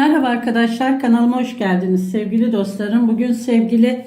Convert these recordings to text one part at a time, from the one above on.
Merhaba arkadaşlar kanalıma hoş geldiniz sevgili dostlarım. Bugün sevgili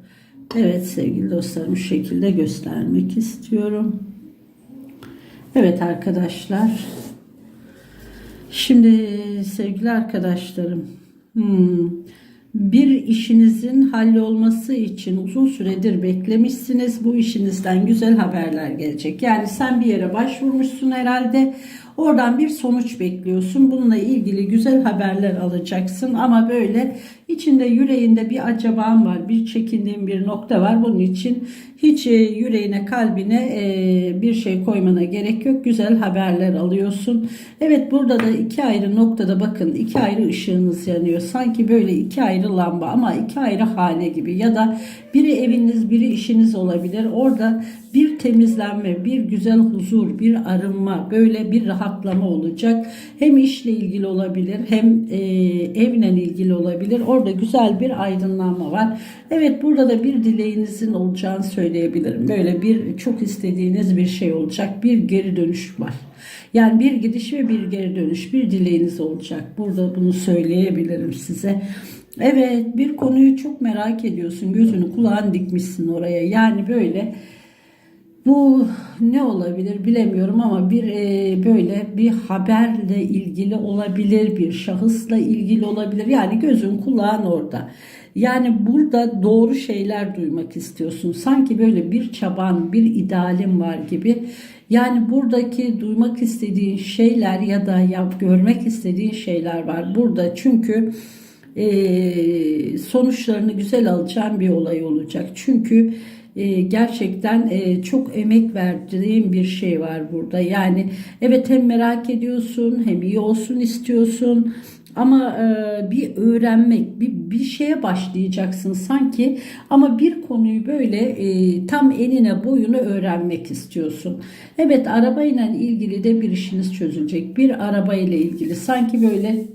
Evet sevgili dostlarım şu şekilde göstermek istiyorum. Evet arkadaşlar. Şimdi sevgili arkadaşlarım. hmm, bir işinizin hallolması için uzun süredir beklemişsiniz. Bu işinizden güzel haberler gelecek. Yani sen bir yere başvurmuşsun herhalde. Oradan bir sonuç bekliyorsun. Bununla ilgili güzel haberler alacaksın. Ama böyle içinde yüreğinde bir acaban var. Bir çekindiğin bir nokta var. Bunun için hiç e, yüreğine kalbine e, bir şey koymana gerek yok. Güzel haberler alıyorsun. Evet burada da iki ayrı noktada bakın iki ayrı ışığınız yanıyor. Sanki böyle iki ayrı lamba ama iki ayrı hane gibi ya da biri eviniz biri işiniz olabilir. Orada bir temizlenme, bir güzel huzur, bir arınma, böyle bir rahatlama olacak. Hem işle ilgili olabilir, hem e, evle ilgili olabilir. Orada güzel bir aydınlanma var. Evet burada da bir dileğinizin olacağını söyleyebilirim. Böyle bir çok istediğiniz bir şey olacak. Bir geri dönüş var. Yani bir gidiş ve bir geri dönüş, bir dileğiniz olacak. Burada bunu söyleyebilirim size. Evet bir konuyu çok merak ediyorsun. Gözünü kulağını dikmişsin oraya. Yani böyle bu ne olabilir bilemiyorum ama bir e, böyle bir haberle ilgili olabilir, bir şahısla ilgili olabilir. Yani gözün kulağın orada. Yani burada doğru şeyler duymak istiyorsun. Sanki böyle bir çaban, bir idealin var gibi. Yani buradaki duymak istediğin şeyler ya da yap görmek istediğin şeyler var burada. Çünkü e, sonuçlarını güzel alacağın bir olay olacak. Çünkü e, gerçekten e, çok emek verdiğin bir şey var burada. Yani evet hem merak ediyorsun hem iyi olsun istiyorsun ama e, bir öğrenmek, bir, bir şeye başlayacaksın sanki ama bir konuyu böyle e, tam enine boyunu öğrenmek istiyorsun. Evet arabayla ilgili de bir işiniz çözülecek. Bir arabayla ilgili sanki böyle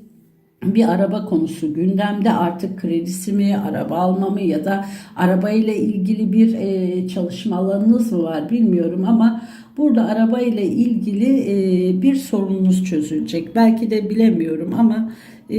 bir araba konusu gündemde artık kredisi mi, araba alma mı ya da arabayla ilgili bir e, çalışma alanınız mı var bilmiyorum ama burada arabayla ilgili e, bir sorununuz çözülecek. Belki de bilemiyorum ama e,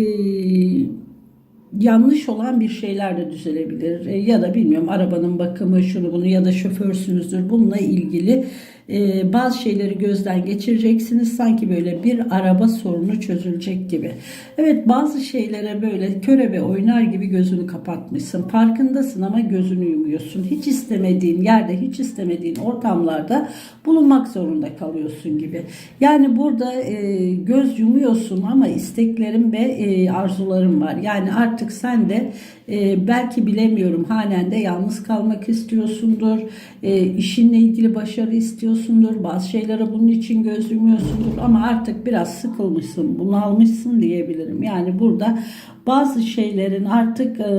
yanlış olan bir şeyler de düzelebilir. E, ya da bilmiyorum arabanın bakımı şunu bunu ya da şoförsünüzdür bununla ilgili e, bazı şeyleri gözden geçireceksiniz. Sanki böyle bir araba sorunu çözülecek gibi. Evet bazı şeylere böyle körebe oynar gibi gözünü kapatmışsın. Farkındasın ama gözünü yumuyorsun. Hiç istemediğin yerde, hiç istemediğin ortamlarda bulunmak zorunda kalıyorsun gibi. Yani burada e, göz yumuyorsun ama isteklerin ve e, arzuların var. Yani artık sen de e, belki bilemiyorum halen de yalnız kalmak istiyorsundur. E, işinle ilgili başarı istiyorsundur. Bazı şeylere bunun için göz yumuyorsundur. Ama artık biraz sıkılmışsın, bunalmışsın diyebilirim. Yani burada bazı şeylerin artık e,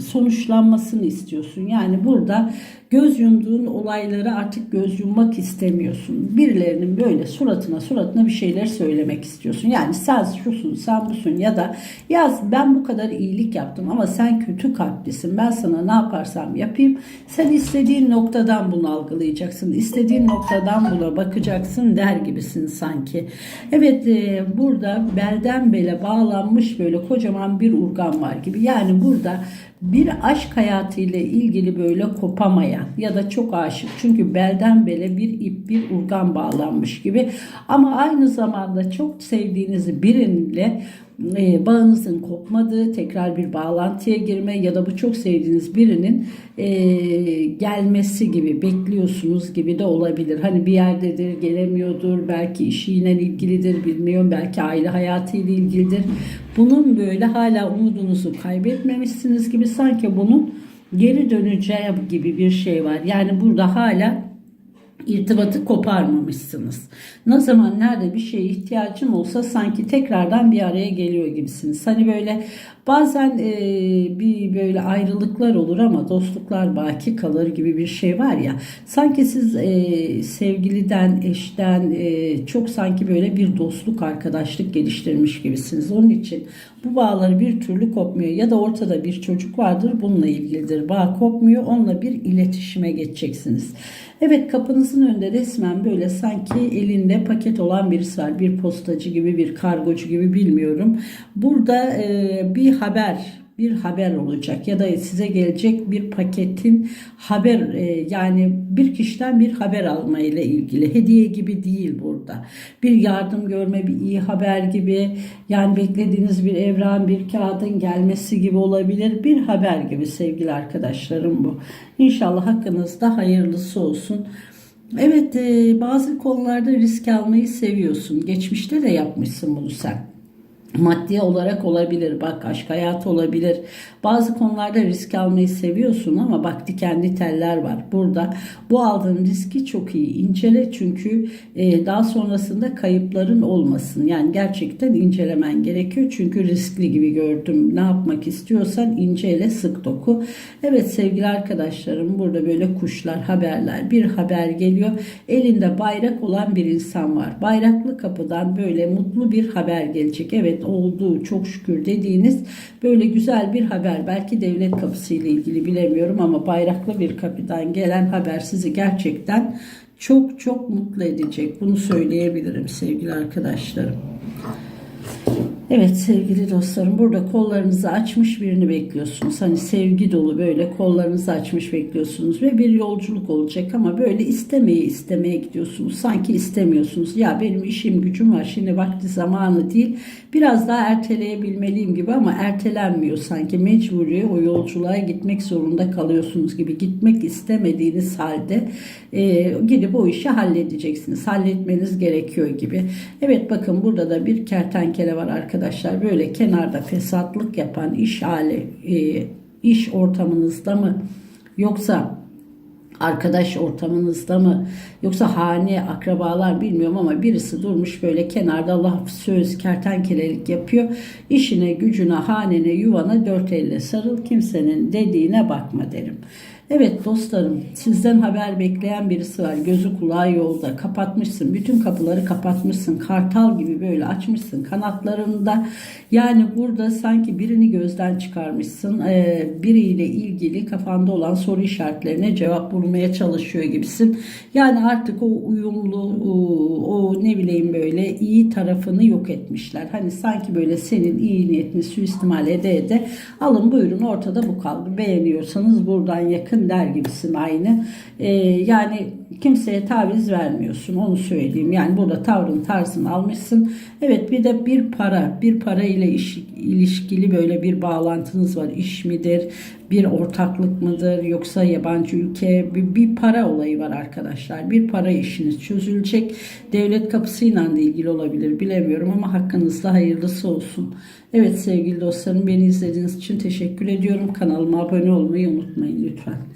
sonuçlanmasını istiyorsun. Yani burada göz yumduğun olayları artık göz yummak istemiyorsun. Birilerinin böyle suratına suratına bir şeyler söylemek istiyorsun. Yani sen şusun, sen busun ya da yaz ben bu kadar iyilik yaptım ama sen kötü kalplisin. Ben sana ne yaparsam yapayım. Sen istediğin noktadan bunu algılayacaksın. İstediğin noktadan buna bakacaksın der gibisin sanki. Evet e, burada belden bele bağlanmış böyle kocaman bir urgan var gibi. Yani burada bir aşk hayatıyla ilgili böyle kopamayan ya da çok aşık çünkü belden bele bir ip bir urgan bağlanmış gibi ama aynı zamanda çok sevdiğiniz biriyle e, bağınızın kopmadığı tekrar bir bağlantıya girme ya da bu çok sevdiğiniz birinin e, gelmesi gibi bekliyorsunuz gibi de olabilir. Hani bir yerdedir gelemiyordur belki işiyle ilgilidir bilmiyorum belki aile hayatıyla ilgilidir. Bunun böyle hala umudunuzu kaybetmemişsiniz gibi sanki bunun geri döneceği gibi bir şey var. Yani burada hala irtibatı koparmamışsınız. Ne zaman nerede bir şeye ihtiyacım olsa sanki tekrardan bir araya geliyor gibisiniz. Hani böyle bazen e, bir böyle ayrılıklar olur ama dostluklar baki kalır gibi bir şey var ya. Sanki siz e, sevgiliden, eşten e, çok sanki böyle bir dostluk, arkadaşlık geliştirmiş gibisiniz. Onun için bu bağları bir türlü kopmuyor ya da ortada bir çocuk vardır bununla ilgilidir. Bağ kopmuyor onunla bir iletişime geçeceksiniz. Evet kapınızın önünde resmen böyle sanki elinde paket olan birisi var. Bir postacı gibi bir kargocu gibi bilmiyorum. Burada e, bir haber bir haber olacak ya da size gelecek bir paketin haber e, yani bir kişiden bir haber alma ile ilgili hediye gibi değil burada. Bir yardım görme, bir iyi haber gibi yani beklediğiniz bir evran, bir kağıdın gelmesi gibi olabilir. Bir haber gibi sevgili arkadaşlarım bu. İnşallah hakkınızda hayırlısı olsun. Evet e, bazı konularda risk almayı seviyorsun. Geçmişte de yapmışsın bunu sen maddi olarak olabilir bak aşk hayatı olabilir. Bazı konularda risk almayı seviyorsun ama bak dikenli teller var. Burada bu aldığın riski çok iyi incele çünkü e, daha sonrasında kayıpların olmasın. Yani gerçekten incelemen gerekiyor çünkü riskli gibi gördüm. Ne yapmak istiyorsan incele sık doku. Evet sevgili arkadaşlarım burada böyle kuşlar haberler bir haber geliyor. Elinde bayrak olan bir insan var. Bayraklı kapıdan böyle mutlu bir haber gelecek. Evet olduğu çok şükür dediğiniz böyle güzel bir haber. Belki devlet kapısı ile ilgili bilemiyorum ama bayraklı bir kapıdan gelen haber sizi gerçekten çok çok mutlu edecek. Bunu söyleyebilirim sevgili arkadaşlarım. Evet sevgili dostlarım burada kollarınızı açmış birini bekliyorsunuz. Hani sevgi dolu böyle kollarınızı açmış bekliyorsunuz ve bir yolculuk olacak ama böyle istemeye istemeye gidiyorsunuz. Sanki istemiyorsunuz. Ya benim işim gücüm var şimdi vakti zamanı değil. Biraz daha erteleyebilmeliyim gibi ama ertelenmiyor sanki. Mecburi o yolculuğa gitmek zorunda kalıyorsunuz gibi. Gitmek istemediğiniz halde e, gidip o işi halledeceksiniz. Halletmeniz gerekiyor gibi. Evet bakın burada da bir kertenkele var arkadaşlar arkadaşlar böyle kenarda fesatlık yapan iş hali e, iş ortamınızda mı yoksa arkadaş ortamınızda mı yoksa hane akrabalar bilmiyorum ama birisi durmuş böyle kenarda laf söz kertenkelelik yapıyor. İşine gücüne hanene yuvana dört elle sarıl kimsenin dediğine bakma derim. Evet dostlarım sizden haber bekleyen birisi var. Gözü kulağı yolda. Kapatmışsın. Bütün kapıları kapatmışsın. Kartal gibi böyle açmışsın kanatlarında. Yani burada sanki birini gözden çıkarmışsın. Ee, biriyle ilgili kafanda olan soru işaretlerine cevap bulmaya çalışıyor gibisin. Yani artık o uyumlu o, ne bileyim böyle iyi tarafını yok etmişler. Hani sanki böyle senin iyi niyetini suistimal ede ede alın buyurun ortada bu kaldı. Beğeniyorsanız buradan yakın der gibisin aynı. Ee, yani kimseye taviz vermiyorsun onu söyleyeyim. Yani burada tavrın tarzını almışsın. Evet bir de bir para bir para ile iş, ilişkili böyle bir bağlantınız var. İş midir? Bir ortaklık mıdır? Yoksa yabancı ülke bir, bir para olayı var arkadaşlar. Bir para işiniz çözülecek. Devlet kapısıyla da ilgili olabilir bilemiyorum ama hakkınızda hayırlısı olsun. Evet sevgili dostlarım beni izlediğiniz için teşekkür ediyorum. Kanalıma abone olmayı unutmayın lütfen.